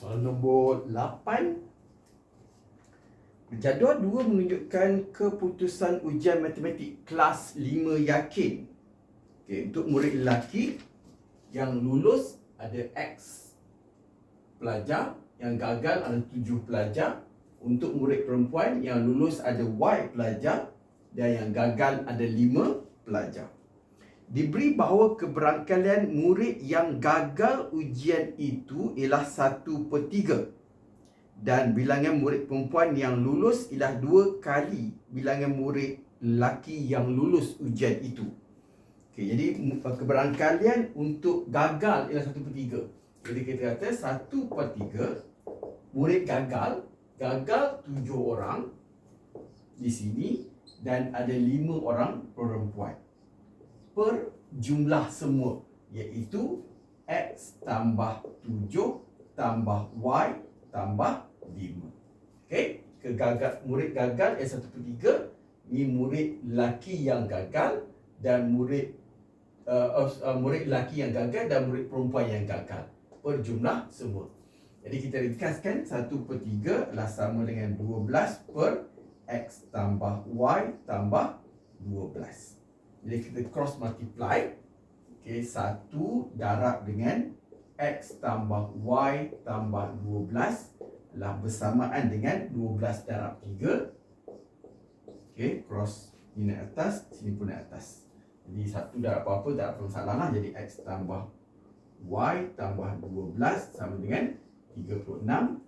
Soalan nombor 8 Jadual 2 menunjukkan keputusan ujian matematik kelas 5 yakin. Okay, untuk murid lelaki yang lulus ada X pelajar, yang gagal ada 7 pelajar. Untuk murid perempuan yang lulus ada Y pelajar dan yang gagal ada 5 pelajar. Diberi bahawa keberangkalian murid yang gagal ujian itu ialah 1 per 3 dan bilangan murid perempuan yang lulus ialah dua kali bilangan murid lelaki yang lulus ujian itu. Okay, jadi uh, keberangkalian untuk gagal ialah satu per tiga. Jadi kita kata satu per tiga murid gagal, gagal tujuh orang di sini dan ada lima orang perempuan per jumlah semua iaitu X tambah tujuh tambah Y tambah 5. Okey, kegagal murid gagal yang satu per tiga ni murid lelaki yang gagal dan murid uh, uh, murid lelaki yang gagal dan murid perempuan yang gagal per jumlah semua. Jadi kita ringkaskan satu per tiga adalah sama dengan 12 per X tambah Y tambah 12. Jadi kita cross multiply. Okey, satu darab dengan X tambah Y tambah 12 lah bersamaan dengan 12 darab 3 Okey, cross ni naik atas, sini pun naik atas. Jadi satu darab apa-apa tak ada masalah lah. Jadi X tambah Y tambah 12 sama dengan 36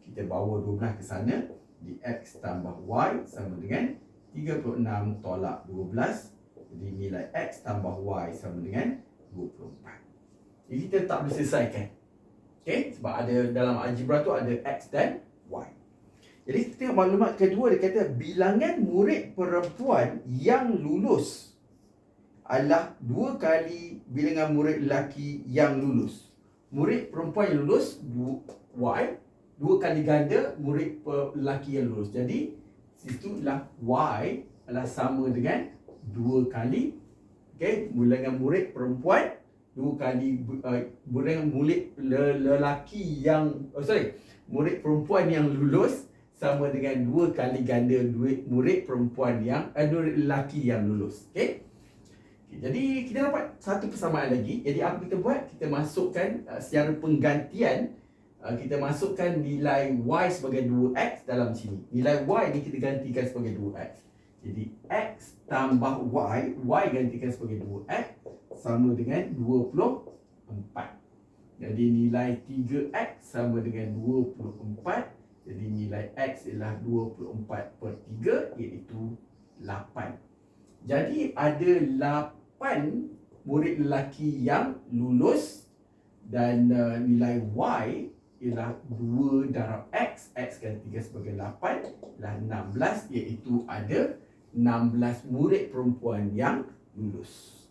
Kita bawa 12 ke sana Jadi X tambah Y sama dengan 36 tolak 12 Jadi nilai X tambah Y sama dengan 24 Jadi kita tak boleh selesaikan Okay, sebab ada dalam algebra tu ada X dan Y. Jadi kita tengok maklumat kedua dia kata bilangan murid perempuan yang lulus adalah dua kali bilangan murid lelaki yang lulus. Murid perempuan yang lulus Y dua kali ganda murid lelaki yang lulus. Jadi situlah Y adalah sama dengan dua kali okey bilangan murid perempuan dua kali uh, bilangan murid lelaki yang oh sorry murid perempuan yang lulus sama dengan dua kali ganda duit murid perempuan yang murid lelaki yang lulus. Okey. Okay, jadi kita dapat satu persamaan lagi. Jadi apa kita buat? Kita masukkan uh, secara penggantian uh, kita masukkan nilai y sebagai 2x dalam sini. Nilai y ni kita gantikan sebagai 2x. Jadi x tambah y, y gantikan sebagai 2x sama dengan 24. Jadi nilai 3x sama dengan 24 Jadi nilai x ialah 24 per 3 iaitu 8 Jadi ada 8 murid lelaki yang lulus Dan uh, nilai y ialah 2 darab x. X gantikan sebagai 8 ialah 16 iaitu ada 16 murid perempuan yang lulus